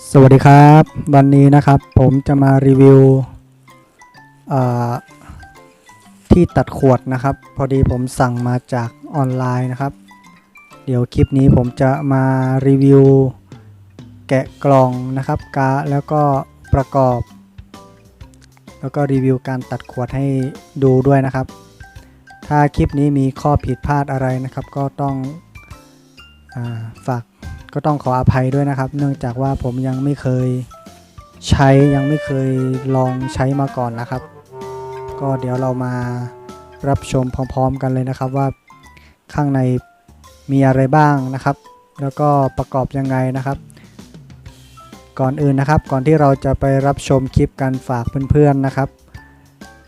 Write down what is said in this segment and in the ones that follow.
สวัสดีครับ วันนี้นะครับผมจะมารีวิวที่ตัดขวดนะครับ พอดีผมสั่งมาจากออนไลน์นะครับ เดี๋ยวคลิปนี้ผมจะมารีวิว แกะกล่องนะครับกาแล้วก็ประกอบ แล้วก็รีวิวการตัดขวดให้ดูด้วยนะครับ ถ้าคลิปนี้มีข้อผิดพลาดอะไรนะครับ ก็ต้องอาฝาก ก็ต้องขออภัยด้วยนะครับ เนื่องจากว่าผมยังไม่เคยใช้ยังไม่เคยลองใช้มาก่อนนะครับ ก็เดี๋ยวเรามารับชมพร้อม ๆ กันเลยนะครับว่าข้างในมีอะไรบ้างนะครับ แล้วก็ประกอบยังไงนะครับ ก่อนอื่นนะครับ ก่อนที่เราจะไปรับชมคลิปกันฝากเพื่อนๆนะครับ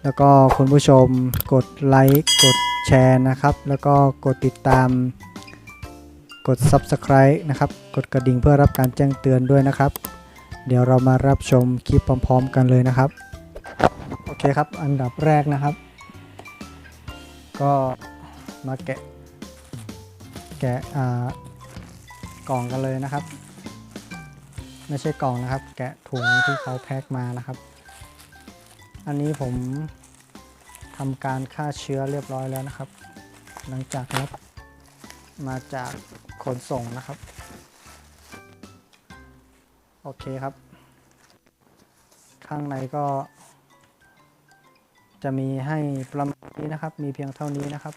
แล้วก็คุณผู้ชมกดไลค์กดแชร์นะครับ แล้วก็กดติดตาม กด Subscribe นะครับ กดกระดิ่งเพื่อรับการแจ้งเตือนด้วยนะครับ เดี๋ยวเรามารับชมคลิปพร้อมๆ กันเลยนะครับ โอเคครับ อันดับแรกนะครับ ก็มาแกะ แกะอ่ากล่องกันเลยนะครับ ไม่ใช่กล่องนะครับ แกะถุงที่เขาแพ็คมานะครับ อันนี้ผมทำการฆ่าเชื้อเรียบร้อยแล้วนะครับ หลังจากรับมาจาก ขนส่งนะครับ โอเคครับ ข้างในก็ จะมีให้ประมาณนี้นะครับ มีเพียงเท่านี้นะครับ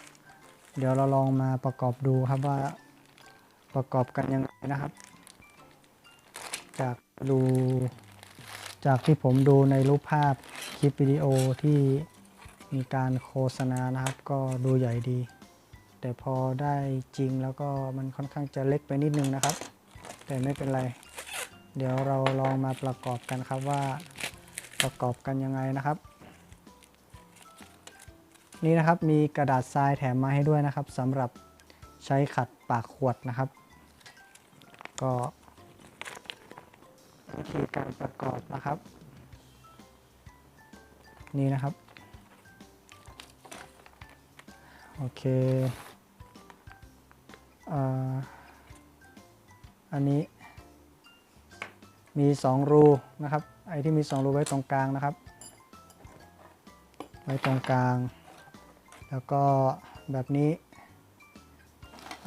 เดี๋ยวเราลองมาประกอบดูครับว่าประกอบกันยังไงนะครับ จากดูจากที่ผมดูในรูปภาพคลิปวิดีโอที่มีการโฆษณานะครับ ก็ดูใหญ่ดี แต่พอได้จริงแล้วก็มันค่อนข้างจะเล็กไปนิดนึงนะครับ แต่ไม่เป็นไร เดี๋ยวเราลองมาประกอบกันครับว่าประกอบกันยังไงนะครับ นี่นะครับมีกระดาษทรายแถมมาให้ด้วยนะครับสำหรับใช้ขัดปากขวดนะครับ ก็วิธีการประกอบนะครับ นี่นะครับ โอเค อันนี้มี 2 รูนะครับ ไอ้ที่มี 2 รูไว้ตรงกลางนะครับ ไว้ตรงกลาง แล้วก็แบบนี้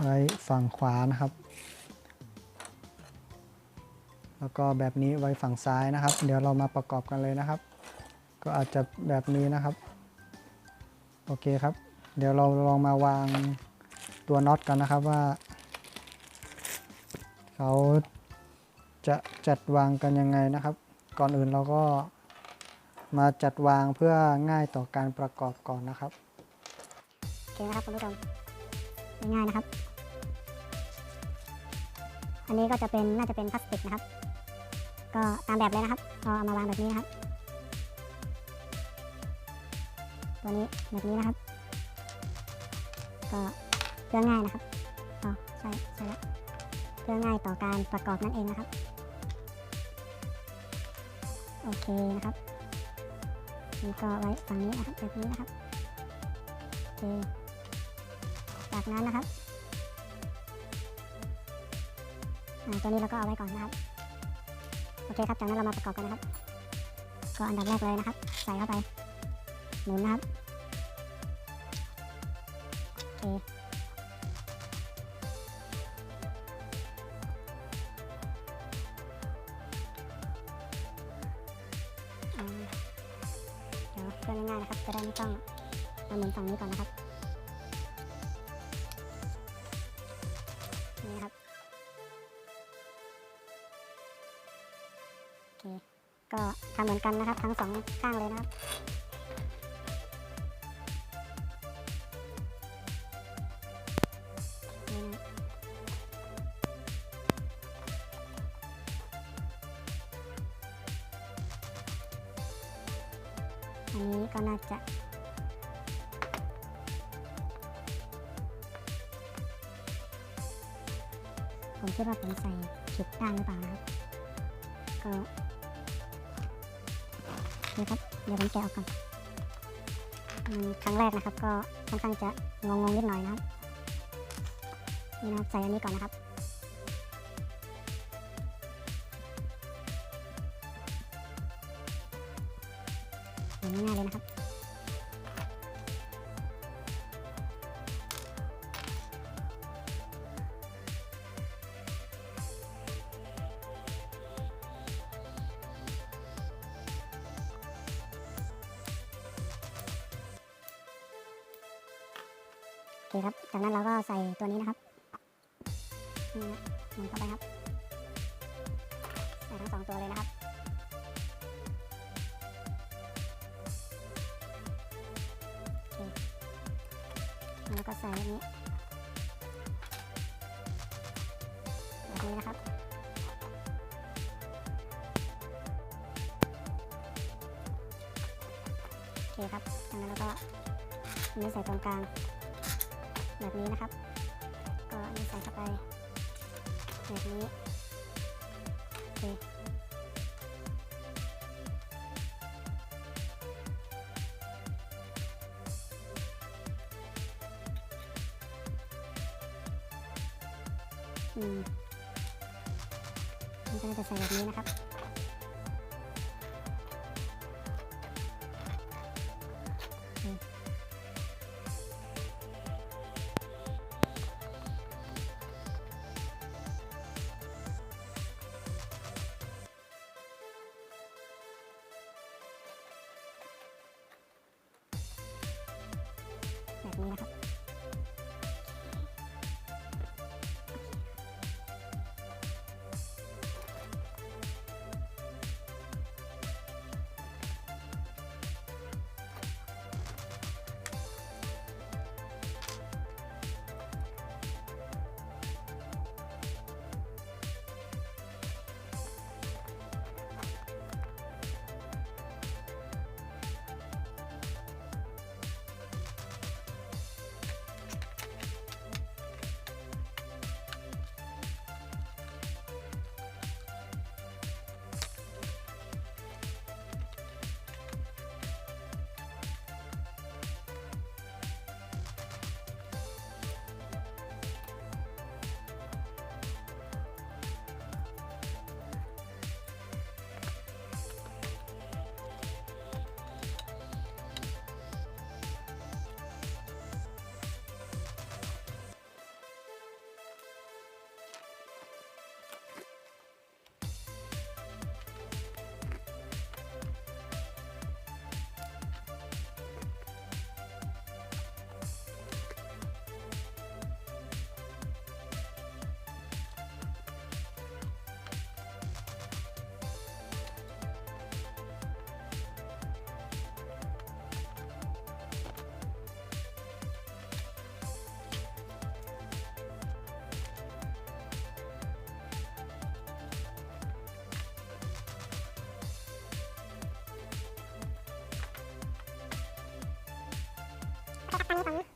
ไว้ฝั่งขวานะครับ แล้วก็แบบนี้ไว้ฝั่งซ้ายนะครับ เดี๋ยวเรามาประกอบกันเลยนะครับ ก็อาจจะแบบนี้นะครับ โอเคครับ เดี๋ยวเราลองมาวาง ตัวน็อตกันนะครับว่าเขาจะจัดวางกันยังไงนะครับ ก่อนอื่นเราก็มาจัดวางเพื่อง่ายต่อการประกอบก่อนนะครับโอเคนะครับคุณผู้ชมง่ายๆนะครับ อันนี้ก็จะเป็นน่าจะเป็นพลาสติกนะครับ ก็ตามแบบเลยนะครับก็เอามาวางแบบนี้นะครับ ตัวนี้แบบนี้นะครับ ก็ เพื่อง่ายนะครับอ๋อใช่ใช่แล้วเพื่อง่ายต่อการประกอบนั่นเองนะครับ โอเคนะครับนี่ก็ไว้ฝั่งนี้นะครับแบบนี้นะครับโอเคจากนั้นนะครับตัวนี้เราก็เอาไว้ก่อนนะครับ โอเคครับจากนั้นเรามาประกอบกันนะครับ ก็อันดับแรกเลยนะครับ ใส่เข้าไปหมุนนะครับโอเค ง่ายๆนะครับ จะได้ไม่ต้องมาหมุนฝั่งนี้ก่อนนะครับ นี่นะครับ โอเค ก็ทำเหมือนกันนะครับ ทั้งสองข้างเลยนะครับ ผมคิดว่าผมใส่ผิดด้านหรือเปล่านะครับ ก็นี่ครับ เดี๋ยวผมแกะออกก่อนครั้งแรกนะครับ ก็ค่อนข้างจะงงๆนิดหน่อยนะครับ นี่นะครับ ใส่อันนี้ก่อนนะครับ หมุนเข้าไปครับใส่ทั้งสองตัวเลยนะครับโอเคแล้วก็ใส่แบบนี้แบบนี้นะครับโอเคครับจากนั้นเราก็อันนี้ใส่ตรงกลางแบบนี้นะครับ แบบนี้โอเคอืมมันก็จะใส่แบบนี้นะครับ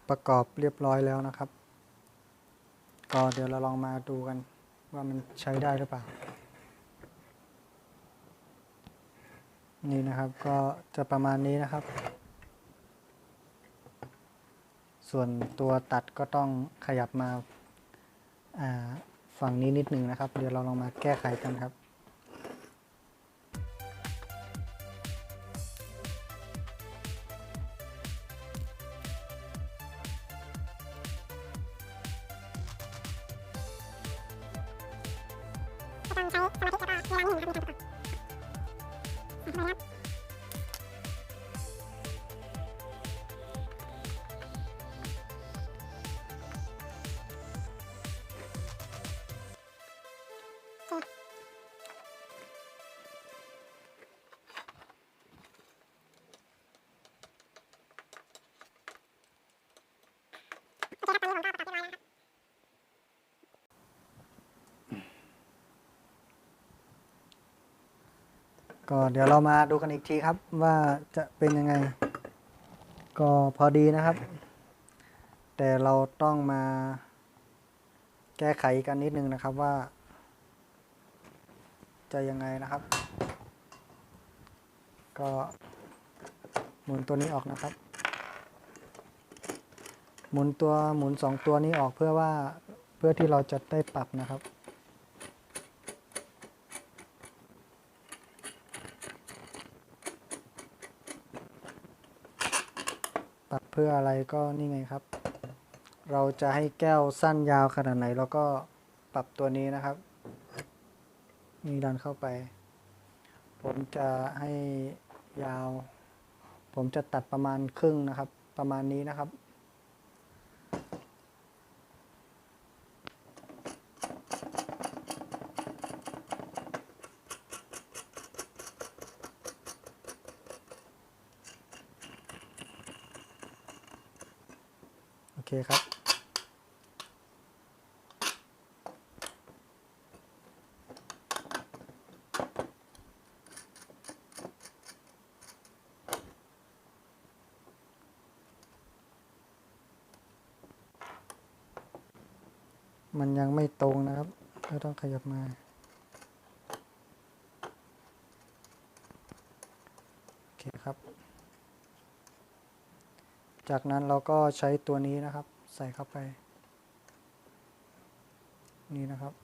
ประกอบเรียบร้อยแล้วนะครับ ก็เดี๋ยวเราลองมาดูกันว่ามันใช้ได้หรือเปล่า นี่นะครับก็จะประมาณนี้นะครับ ส่วนตัวตัดก็ต้องขยับมาฝั่งนี้นิดหนึ่งนะครับ เดี๋ยวเราลองมาแก้ไขกันครับ ก็เดี๋ยวเรามาดูกันอีกทีครับว่าจะเป็นยังไง ก็พอดีนะครับ แต่เราต้องมาแก้ไขกันนิดนึงนะครับว่า จะยังไงนะครับ ก็หมุนตัวนี้ออกนะครับ หมุนตัวหมุนสองตัวนี้ออกเพื่อว่าเพื่อที่เราจะได้ปรับนะครับ ก ตัด เพื่ออะไรก็นี่ไงครับ เราจะให้แก้วสั้นยาวขนาดไหนเราก็ปรับตัวนี้นะครับ นี่ดันเข้าไป ผมจะให้ยาว ผมจะตัดประมาณครึ่งนะครับ ประมาณนี้นะครับ มันยังไม่ตรงนะครับก็ต้องขยับมา โอเคครับ จากนั้นเราก็ใช้ตัวนี้นะครับ ใส่เข้าไป นี่นะครับ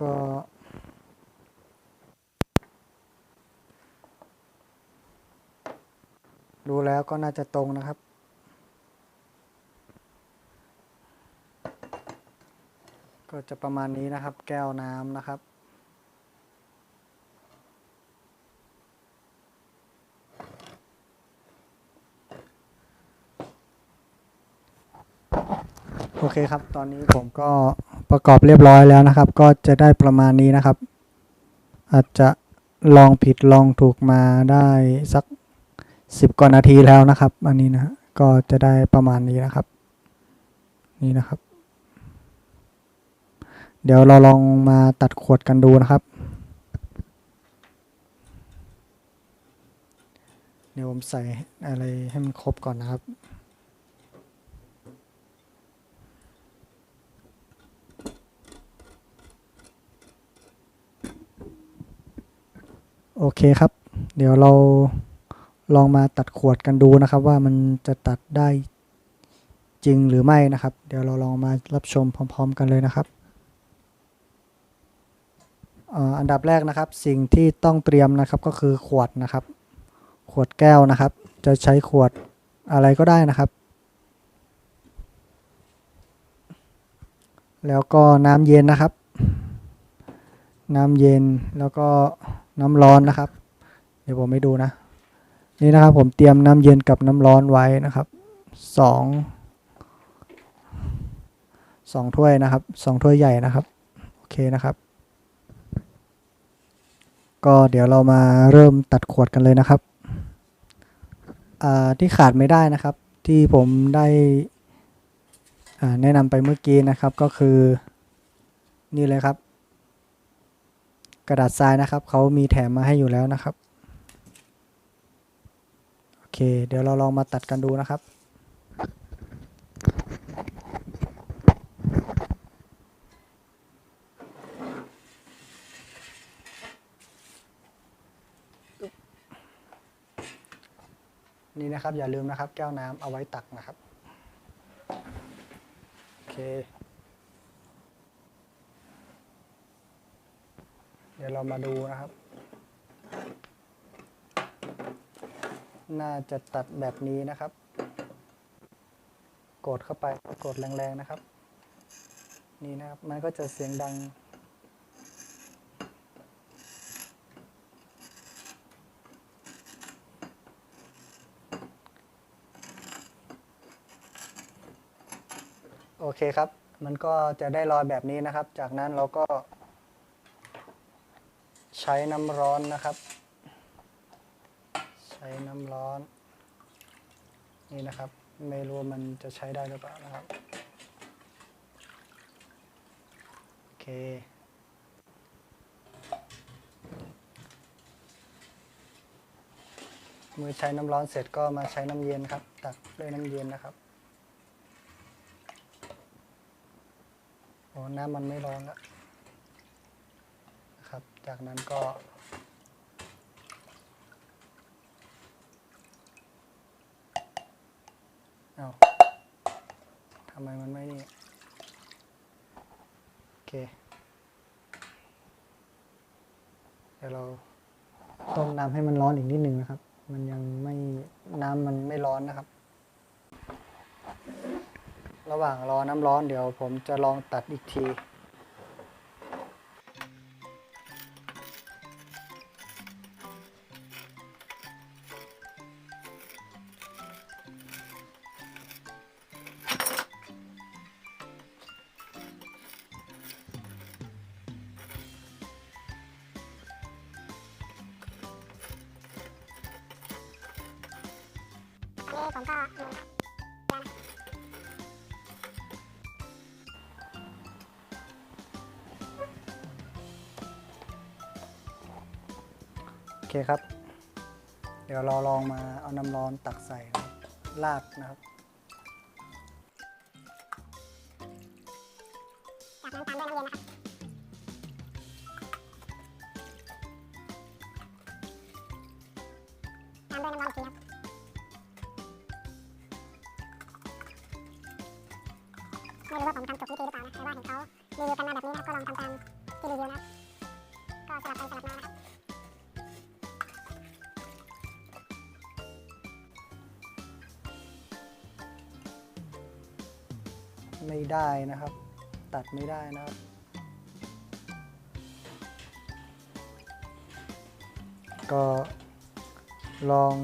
ก็ ดูแล้ว ก็น่าจะตรงนะครับ ก็จะประมาณนี้นะครับ แก้วน้ำนะครับโอเคครับ ตอนนี้ผมก็ประกอบเรียบร้อยแล้วนะครับ ก็จะได้ประมาณนี้นะครับ อาจจะลองผิดลองถูกมาได้สัก สิบกว่านาทีแล้วนะครับ อันนี้นะฮะก็จะได้ประมาณนี้นะครับ นี่นะครับ เดี๋ยวเราลองมาตัดขวดกันดูนะครับ เดี๋ยวผมใส่อะไรให้มันครบก่อนนะครับโอเคครับ เดี๋ยวเรา ลองมาตัดขวดกันดูนะครับ ว่ามันจะตัดได้จริงหรือไม่นะครับ เดี๋ยวเราลองมารับชมพร้อม ๆ กันเลยนะครับอันดับแรกนะครับสิ่งที่ต้องเตรียมนะครับก็คือขวดนะครับ ขวดแก้วนะครับ จะใช้ขวดอะไรก็ได้นะครับ แล้วก็น้ำเย็นนะครับ น้ำเย็นแล้วก็น้ำร้อนนะครับ เดี๋ยวผมไม่ดูนะ นี่นะครับผมเตรียมน้ำเย็นกับน้ำร้อนไว้นะครับสองสองถ้วยนะครับสองถ้วยใหญ่นะครับ โอเคนะครับ ก็เดี๋ยวเรามาเริ่มตัดขวดกันเลยนะครับที่ขาดไม่ได้นะครับ ที่ผมได้แนะนำไปเมื่อกี้นะครับก็คือนี่เลยครับ กระดาษทรายนะครับเขามีแถมมาให้อยู่แล้วนะครับ เค เดี๋ยวเราลองมาตัดกันดูนะครับนี่นะครับอย่าลืมนะครับแก้วน้ำเอาไว้ตักนะครับ โอเค เดี๋ยวเรามาดูนะครับ น่าจะตัดแบบนี้นะครับ กดเข้าไปกดแรงๆนะครับ นี่นะครับมันก็จะเสียงดัง โอเคครับ มันก็จะได้รอยแบบนี้นะครับ จากนั้นเราก็ใช้น้ำร้อนนะครับ น้ำร้อน นี่นะครับ ไม่รู้มันจะใช้ได้หรือเปล่านะครับ โอเค มือใช้น้ำร้อนเสร็จก็มาใช้น้ำเย็นครับ ตักด้วยน้ำเย็นนะครับโอ้น้ำมันไม่ร้อนแล้วนะครับ จากนั้นก็ เอาทำไมมันไม่นี่ โอเค เดี๋ยวเราต้มน้ำให้มันร้อนอีกนิดหนึ่งนะครับ มันยังไม่น้ำมันไม่ร้อนนะครับ ระหว่างรอน้ำร้อนเดี๋ยวผมจะลองตัดอีกที ผมก็โอเคครับ เดี๋ยวเราลองมาเอาน้ำร้อนตักใส่นะครับลาดนะครับ ไม่รู้ว่าผมทำถูกวิธีหรือเปล่านะแต่ว่าเห็นเขารีวิวกันมาแบบนี้นะก็ลองทำตามที่รีวิวนะก็สลับไปสลับมานะครับไม่ได้นะครับ ตัดไม่ได้นะครับก็ลอง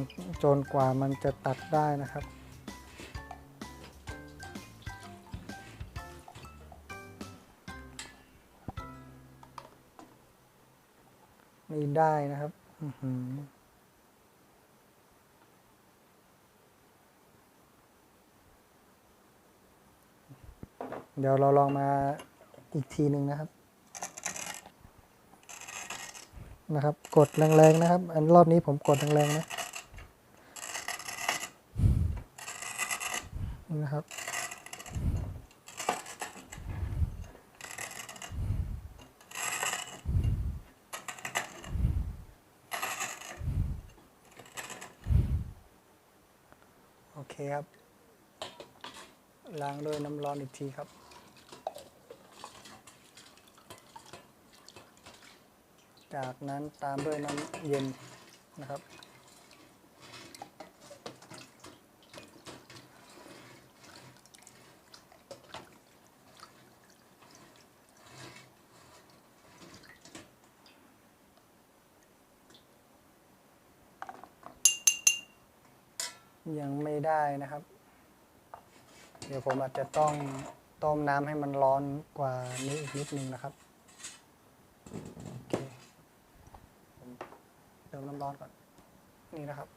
จนกว่ามันจะตัดได้นะครับ ได้นะครับเดี๋ยวเราลองมาอีกทีหนึ่งนะครับ นะครับ กดแรงๆนะครับ อันรอบนี้ผมกดแรงๆนะนะครับ โอเคครับ ล้างด้วยน้ำร้อนอีก ทีครับ จากนั้นตามด้วยน้ำเย็นนะครับ ยังไม่ได้นะครับ เดี๋ยวผมอาจจะต้องต้มน้ำให้มันร้อนกว่านี้อีกนิดนึงนะครับโอเคผมเติมน้ำร้อนก่อน นี่นะครับ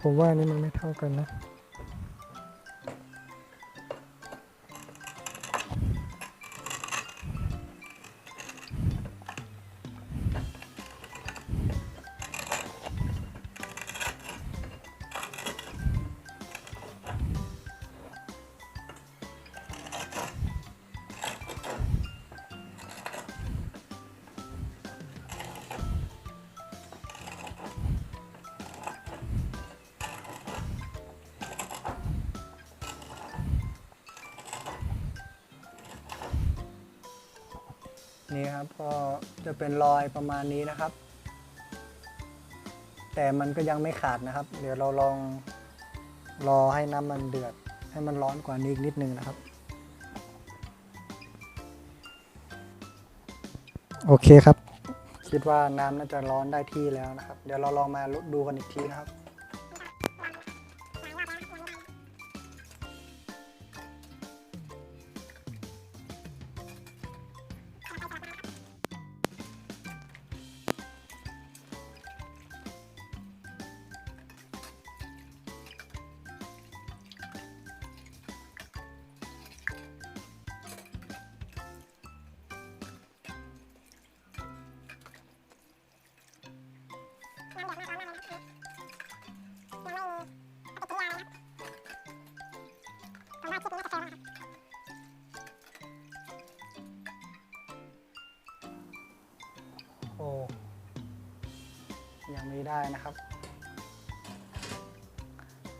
ผมว่านี่มันไม่เท่ากันนะ นี่ครับก็จะเป็นรอยประมาณนี้นะครับ แต่มันก็ยังไม่ขาดนะครับ เดี๋ยวเราลองรอให้น้ำมันเดือด ให้มันร้อนกว่านี้อีกนิดนึงนะครับ โอเคครับ คิดว่าน้ำน่าจะร้อนได้ที่แล้วนะครับ เดี๋ยวเราลองมาดูกันอีกทีนะครับ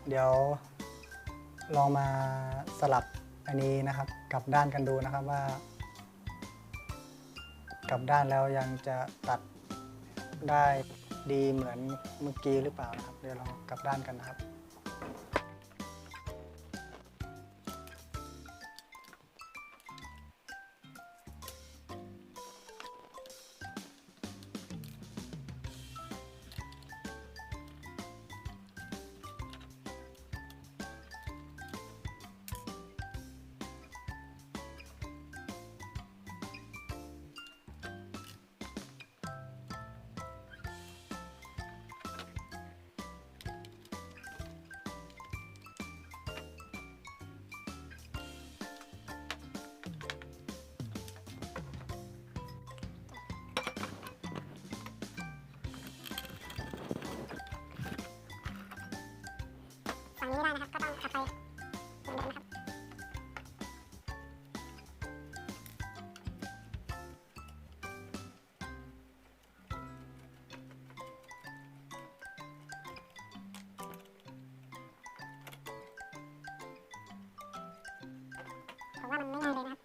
เดี๋ยวลองมาสลับอันนี้นะครับกลับด้านกันดูนะครับว่า กลับด้านแล้วยังจะตัดได้ดีเหมือนเมื่อกี้หรือเปล่านะครับ เดี๋ยวลองกลับด้านกันนะครับ นี้ไม่ได้นะครับอกลับไปเหมือนเดิมครับผมว่ามันไม่ง่ายเลยนะครับ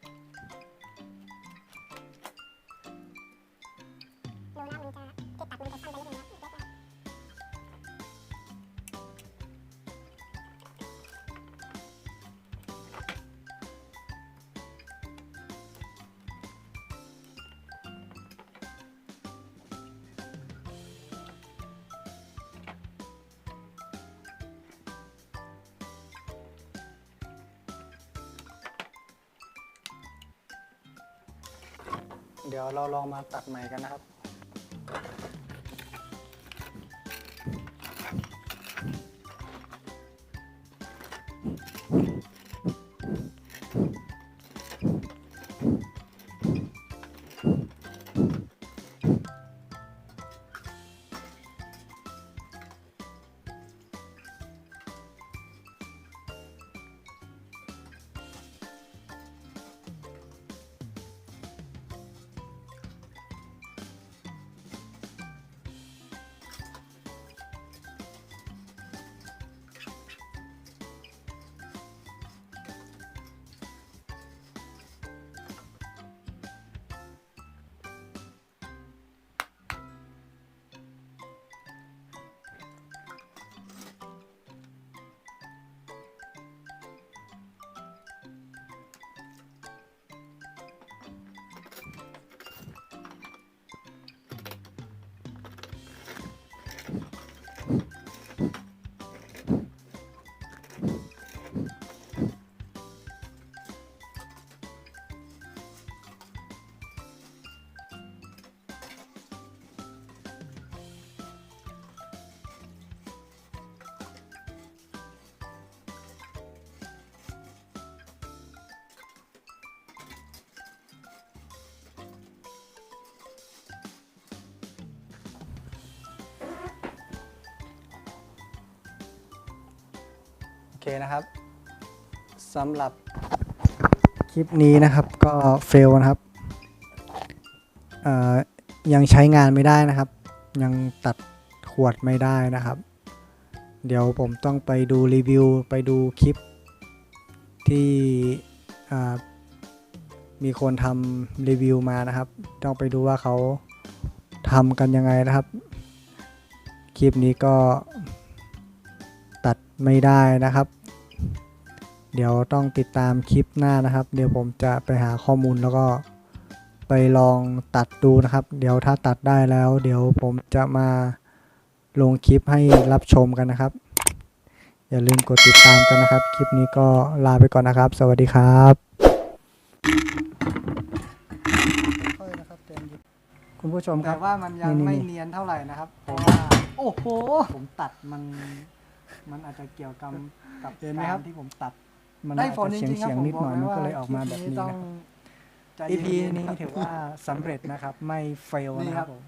เดี๋ยวเราลองมาตัดใหม่กันนะครับ อเคนะครับสำหรับคลิปนี้นะครับก็เฟลนะครับยังใช้งานไม่ได้นะครับ ยังตัดขวดไม่ได้นะครับ เดี๋ยวผมต้องไปดูรีวิว ไปดูคลิปที่มีคนทำรีวิวมานะครับ ต้องไปดูว่าเขาทำกันยังไงนะครับ คลิปนี้ก็ ไม่ได้นะครับ เดี๋ยวต้องติดตามคลิปหน้านะครับ เดี๋ยวผมจะไปหาข้อมูลแล้วก็ไปลองตัดดูนะครับ เดี๋ยวถ้าตัดได้แล้ว เดี๋ยวผมจะมาลงคลิปให้รับชมกันนะครับ อย่าลืมกดติดตามกันนะครับ คลิปนี้ก็ลาไปก่อนนะครับ สวัสดีครับคุณผู้ชมคแต่รับ ว่ามันยังนี่ๆไม่เนียนเท่าไหร่นะครับ เพผมราะว่าว่า โอ้โห ผมตัดมัน มันอาจจะเกี่ยวกับกับเห็นไหมครับกาที่ผมตัด มันได้อาจผลจะจเฉียงริงๆครับเฉียงนิดหน่อยผมบมันกก็เลเลยยออกมาแบบนี้ต้อนะงครับ ใจ EP เย็ๆนี้ครับถือว่าสำเร็จนะครับ ไม่เฟลนี่นะคครัรับบ ผม